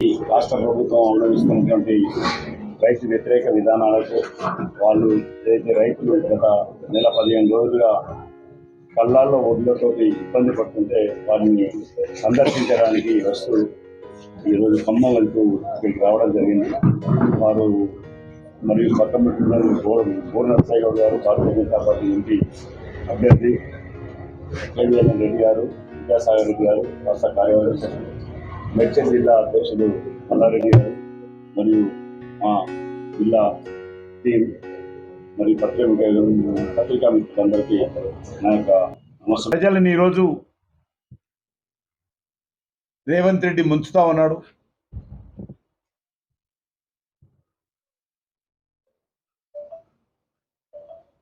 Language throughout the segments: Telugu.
ఈ రాష్ట్ర ప్రభుత్వం అవలంబిస్తున్నటువంటి రైతు వ్యతిరేక విధానాలకు వాళ్ళు ఏదైతే రైతులు గత నెల పదిహేను రోజులుగా కళ్ళాల్లో ఒడ్లతో ఇబ్బంది పడుతుంటే వారిని సందర్శించడానికి వస్తూ ఈరోజు ఖమ్మం వెళ్తూ ఇక్కడికి రావడం జరిగింది. వారు మరియు పక్కన పూర్ణ నరసాయి గౌడ్ గారు భారతీయ జనతా పార్టీ నుండి అభ్యర్థి కేవీఎల్ రెడ్డి గారు విద్యాసాగర్ రెడ్డి గారు రాష్ట్ర కార్యవర్గ మెడ్చల్ జిల్లా అధ్యక్షుడు మల్లారెడ్డి గారు మరియు మా జిల్లా టీం మరియు పత్రిక పత్రికా మిత్రులందరికీ నా యొక్క నమస్కారం. ప్రజలను ఈరోజు రేవంత్ రెడ్డి ముంచుతా ఉన్నాడు.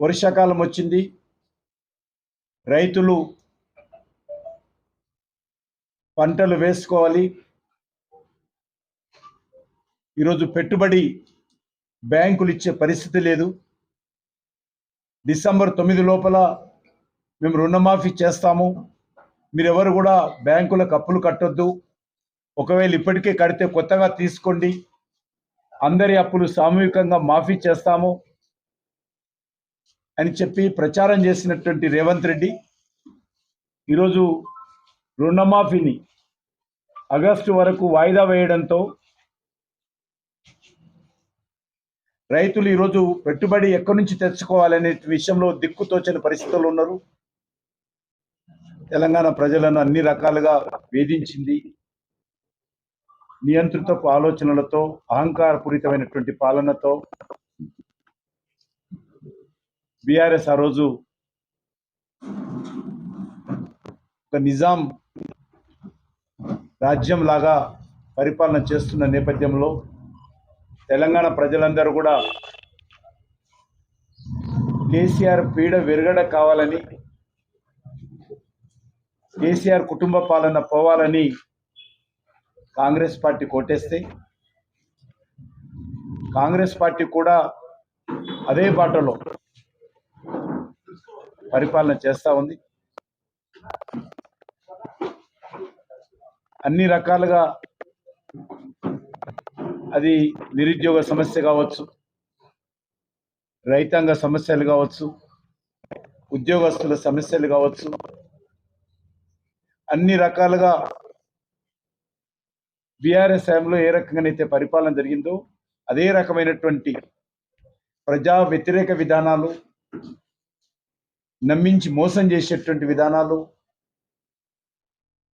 వర్షాకాలం వచ్చింది. రైతులు పంటలు వేసుకోవాలి. ఈరోజు పెట్టుబడి బ్యాంకులు ఇచ్చే పరిస్థితి లేదు. డిసెంబర్ తొమ్మిది లోపల మేము రుణమాఫీ చేస్తాము. మీరెవరు కూడా బ్యాంకులకు అప్పులు కట్టొద్దు. ఒకవేళ ఇప్పటికే కడితే కొత్తగా తీసుకోండి. అందరి అప్పులు సామూహికంగా మాఫీ చేస్తాము. అని చెప్పి ప్రచారం చేసినటువంటి రేవంత్ రెడ్డి ఈరోజు రుణమాఫీని ఆగస్టు వరకు వాయిదా వేయడంతో రైతులు ఈరోజు పెట్టుబడి ఎక్కడి నుంచి తెచ్చుకోవాలనే విషయంలో దిక్కుతోచని పరిస్థితులు ఉన్నారు. తెలంగాణ ప్రజలను అన్ని రకాలుగా వేధించింది. నియంత్రితపు ఆలోచనలతో అహంకారపూరితమైనటువంటి పాలనతో బీఆర్ఎస్ ఆ రోజు ఒక నిజాం రాజ్యం లాగా పరిపాలన చేస్తున్న నేపథ్యంలో తెలంగాణ ప్రజలందరూ కూడా కేసీఆర్ పీడ విరగడ కావాలని కేసీఆర్ కుటుంబ పాలన పోవాలని కాంగ్రెస్ పార్టీ కొట్టేస్తే కాంగ్రెస్ పార్టీ కూడా అదే బాటలో పరిపాలన చేస్తూ ఉంది. అన్ని రకాలుగా అది నిరుద్యోగ సమస్య కావచ్చు రైతాంగ సమస్యలు కావచ్చు ఉద్యోగస్తుల సమస్యలు కావచ్చు అన్ని రకాలుగా బీఆర్ఎస్ హయాంలో ఏ రకంగానైతే పరిపాలన జరిగిందో అదే రకమైనటువంటి ప్రజా వ్యతిరేక విధానాలు నమ్మించి మోసం చేసేటువంటి విధానాలు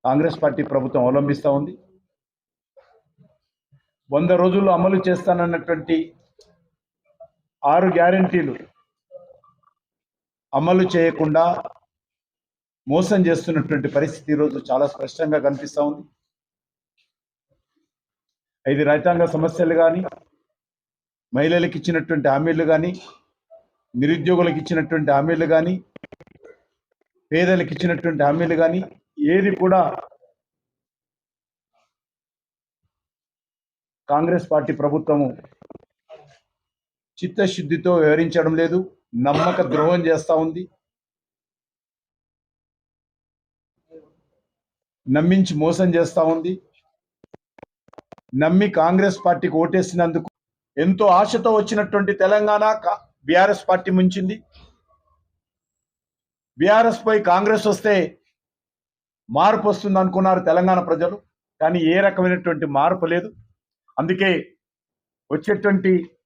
కాంగ్రెస్ పార్టీ ప్రభుత్వం అవలంబిస్తూ ఉంది. వంద రోజుల్లో అమలు చేస్తానన్నటువంటి ఆరు గ్యారంటీలు అమలు చేయకుండా మోసం చేస్తున్నటువంటి పరిస్థితి ఈరోజు చాలా స్పష్టంగా కనిపిస్తూ ఉంది. ఐదు రైతాంగ సమస్యలు కానీ మహిళలకు ఇచ్చినటువంటి హామీలు కానీ నిరుద్యోగులకు ఇచ్చినటువంటి హామీలు కానీ పేదలకు ఇచ్చినటువంటి హామీలు కానీ ఏది కూడా కాంగ్రెస్ పార్టీ ప్రభుత్వము చిత్తశుద్ధితో వ్యవహరించడం లేదు నమ్మక ద్రోహం చేస్తూ ఉంది. నమ్మించి మోసం చేస్తూ ఉంది. నమ్మి కాంగ్రెస్ పార్టీకి ఓటేసినందుకు ఎంతో ఆశతో వచ్చినటువంటి తెలంగాణ బీఆర్ఎస్ పార్టీ ముంచింది. బీఆర్ఎస్ పై కాంగ్రెస్ వస్తే మార్పు వస్తుంది అనుకున్నారు తెలంగాణ ప్రజలు కానీ ఏ రకమైనటువంటి మార్పు లేదు. అందుకే వచ్చేటువంటి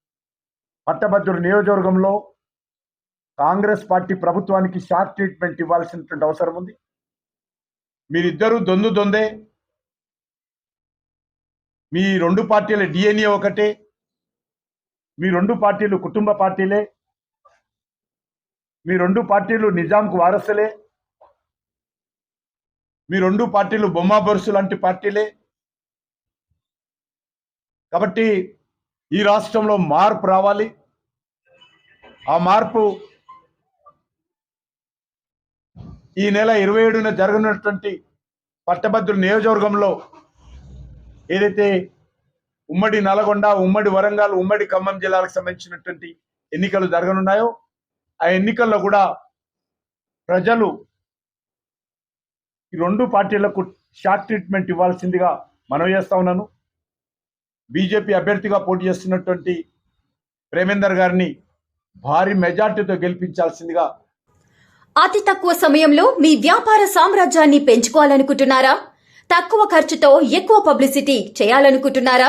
పట్టభద్రుడు నియోజకవర్గంలో కాంగ్రెస్ పార్టీ ప్రభుత్వానికి షార్ట్ ట్రీట్మెంట్ ఇవ్వాల్సినటువంటి అవసరం ఉంది. మీరిద్దరూ దొందు దొందే. మీ రెండు పార్టీల డిఎన్ఏ ఒకటే. మీ రెండు పార్టీలు కుటుంబ పార్టీలే. మీ రెండు పార్టీలు నిజాంకు వారసులే. మీ రెండు పార్టీలు బొమ్మా బొరుసు లాంటి పార్టీలే. కాబట్టి ఈ రాష్ట్రంలో మార్పు రావాలి. ఆ మార్పు ఈ నెల ఇరవై ఏడున జరగనున్నటువంటి పట్టభద్రుల నియోజకవర్గంలో ఏదైతే ఉమ్మడి నల్గొండ ఉమ్మడి వరంగల్ ఉమ్మడి ఖమ్మం జిల్లాలకు సంబంధించినటువంటి ఎన్నికలు జరగనున్నాయో ఆ ఎన్నికల్లో కూడా ప్రజలు ఈ రెండు పార్టీలకు షార్ట్ ట్రీట్మెంట్ ఇవ్వాల్సిందిగా మనవి చేస్తా ఉన్నాను. బీజేపీ అభ్యర్థిగా పోటీ చేస్తున్నటువంటి ప్రేమేందర్ గారిని భారీ మెజార్టీతో గెలిపించాల్సిందిగా అతి తక్కువ సమయంలో మీ వ్యాపార సామ్రాజ్యాన్ని పెంచుకోవాలనుకుంటున్నారా? తక్కువ ఖర్చుతో ఎక్కువ పబ్లిసిటీ చేయాలనుకుంటున్నారా?